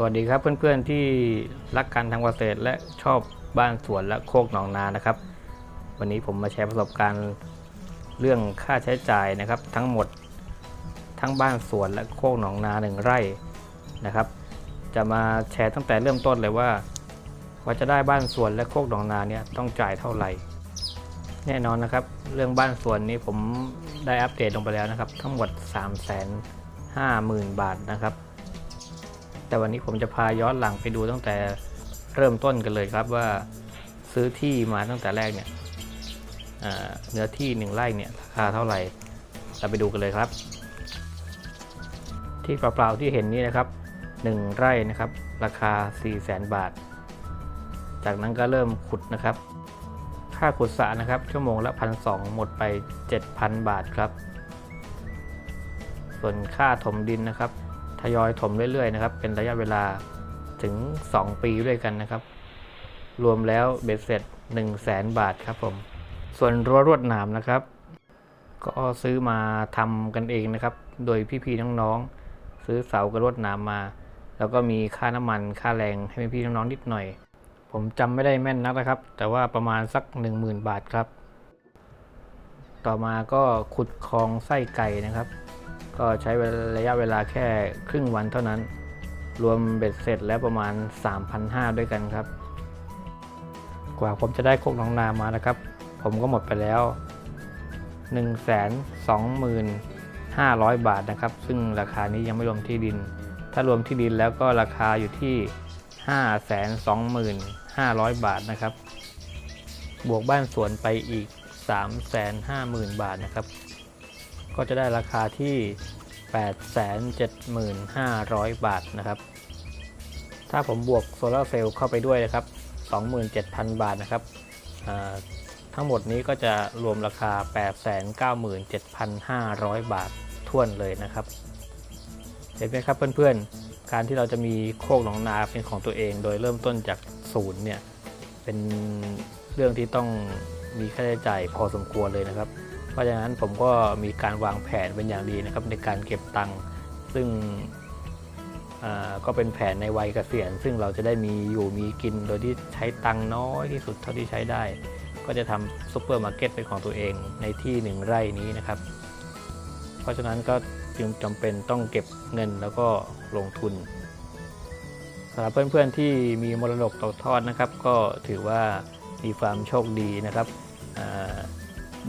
สวัสดีครับเพื่อนๆที่รักการทำเกษตรและชอบบ้านสวนและโคกหนองนานะครับ วันนี้ผมมาแชร์ประสบการณ์เรื่องค่าใช้จ่ายนะครับ ทั้งหมดทั้งบ้านสวนและโคกหนองนาหนึ่งไร่นะครับ จะมาแชร์ตั้งแต่เริ่มต้นเลยว่าว่าจะได้บ้านสวนและโคกหนองนาเนี่ยต้องจ่ายเท่าไหร่ แน่นอนนะครับ เรื่องบ้านสวนนี้ผมได้อัปเดตลงไปแล้วนะครับ ทั้งหมด 3 5 0 0 0 0 บาทนะครับ แต่วันนี้ผมจะพาย้อนหลังไปดูตั้งแต่เริ่มต้นกันเลยครับว่าซื้อที่มาตั้งแต่แรกเนี่ยเนื้อที่หนึ่งไร่เนี่ยราคาเท่าไหร่เราไปดูกันเลยครับ ที่เปล่าๆที่เห็นนี้นะครับหนึ่งไร่นะครับ ราคา 4 0 0แสนบาท จากนั้นก็เริ่มขุดนะครับ ค่าขุดสระนะครับ ชั่วโมงละพันสหมดไป 7,000 บาทครับ ส่วนค่าถมดินนะครับ ทยอยถมเรื่อยๆนะครับ เป็นระยะเวลาถึง 2 ปีด้วยกันนะครับ รวมแล้วเบ็ดเสร็จ 1 0 0 0 0แสนบาทครับผม ส่วนรั้วรวดหนามนะครับ ก็ซื้อมาทำกันเองนะครับ โดยพี่ๆน้องๆซื้อเสากับรวดหนามมา แล้วก็มีค่าน้ำมันค่าแรงให้พี่ๆน้องๆนิดหน่อย ผมจำไม่ได้แม่นนักนะครับ แต่ว่าประมาณสัก 10,000 บาทครับ ต่อมาก็ขุดคลองไส้ไก่นะครับ ก็ใช้ระยะเวลาแค่ครึ่งวันเท่านั้น รวมเบ็ดเสร็จแล้วประมาณ 3,500 ด้วยกันครับ กว่าผมจะได้โคกน้องนามานะครับ ผมก็หมดไปแล้ว 125,000 บาทนะครับ ซึ่งราคานี้ยังไม่รวมที่ดิน ถ้ารวมที่ดินแล้วก็ราคาอยู่ที่ 525,000 บาทนะครับ บวกบ้านสวนไปอีก 350,000 บาทนะครับ ก็จะได้ราคาที่ 875,000 บาทนะครับ ถ้าผมบวกโซลาร์เซลล์เข้าไปด้วยนะครับ 27,000 บาทนะครับทั้งหมดนี้ก็จะรวมราคา 897,500 บาทท่วนเลยนะครับ เห็นไหมครับเพื่อนๆ การที่เราจะมีโคกหนองนาเป็นของตัวเองโดยเริ่มต้นจากศูนย์เนี่ย เป็นเรื่องที่ต้องมีค่าใช้จ่ายพอสมควรเลยนะครับ ราะฉะนั้นผมก็มีการวางแผนเป็นอย่างดีนะครับในการเก็บตังค์ซึ่งก็เป็นแผนในวัยเกษียณ ซึ่งเราจะได้มีอยู่มีกินโดยที่ใช้ตังค์น้อยที่สุดเท่าที่ใช้ได้ ก็จะทำซุปเปอร์มาร์เก็ตเป็นของตัวเองในที่หนึ่งไร่นี้นะครับ เพราะฉะนั้นก็จึงจำเป็นต้องเก็บเงินแล้วก็ลงทุนสำหรับเพื่อนๆที่มีมรดกตกทอดนะครับ ก็ถือว่ามีความโชคดีนะครับ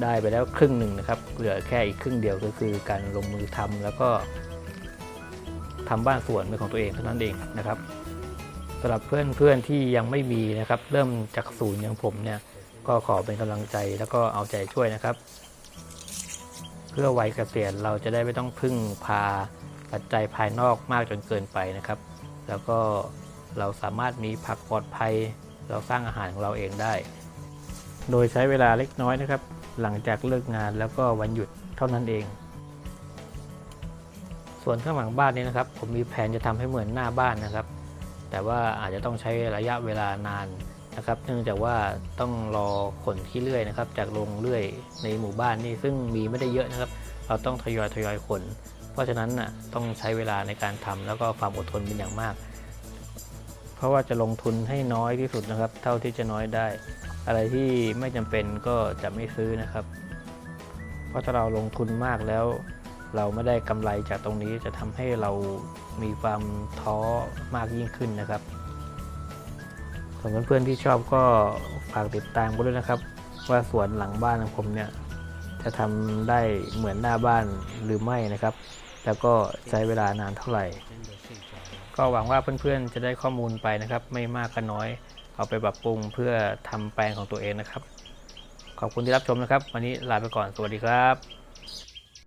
ได้ไปแล้วครึ่งหนึ่งนะครับเหลือแค่อีกครึ่งเดียวก็คือการลงมือทำแล้วก็ทำบ้านสวนเป็นของตัวเองเท่านั้นเองนะครับสำหรับเพื่อนๆที่ยังไม่มีนะครับ เริ่มจากศูนย์อย่างผมเนี่ยก็ขอเป็นกำลังใจแล้วก็เอาใจช่วยนะครับ เพื่อวัยเกษียณเราจะได้ไม่ต้องพึ่งพาปัจจัยภายนอกมากจนเกินไปนะครับ แล้วก็เราสามารถมีผักปลอดภัย เราสร้างอาหารของเราเองได้ โดยใช้เวลาเล็กน้อยนะครับ หลังจากเลิกงานแล้วก็วันหยุดเท่านั้นเอง ส่วนข้างหลังบ้านนี้นะครับ ผมมีแผนจะทำให้เหมือนหน้าบ้านนะครับ แต่ว่าอาจจะต้องใช้ระยะเวลานานนะครับ เนื่องจากว่าต้องรอขนขี้เลื่อยนะครับ จากโรงเลื่อยในหมู่บ้านนี่ซึ่งมีไม่ได้เยอะนะครับ เราต้องทยอยทยอยขน เพราะฉะนั้นน่ะต้องใช้เวลาในการทำแล้วก็ความอดทนเป็นอย่างมาก เพราะว่าจะลงทุนให้น้อยที่สุดนะครับ เท่าที่จะน้อยได้ อะไรที่ไม่จำเป็นก็จะไม่ซื้อนะครับ เพราะถ้าเราลงทุนมากแล้ว เราไม่ได้กำไรจากตรงนี้จะทำให้เรามีความท้อมากยิ่งขึ้นนะครับส่วนเพื่อนๆที่ชอบก็ฝากติดตามกันด้วยนะครับ ว่าสวนหลังบ้านของผมเนี่ยจะทำได้เหมือนหน้าบ้านหรือไม่นะครับ แล้วก็ใช้เวลานานเท่าไหร่ ก็หวังว่าเพื่อนๆจะได้ข้อมูลไปนะครับ ไม่มากก็น้อย เอาไปปรับปรุงเพื่อทำแปลงของตัวเองนะครับ ขอบคุณที่รับชมนะครับ วันนี้ลาไปก่อนสวัสดีครับ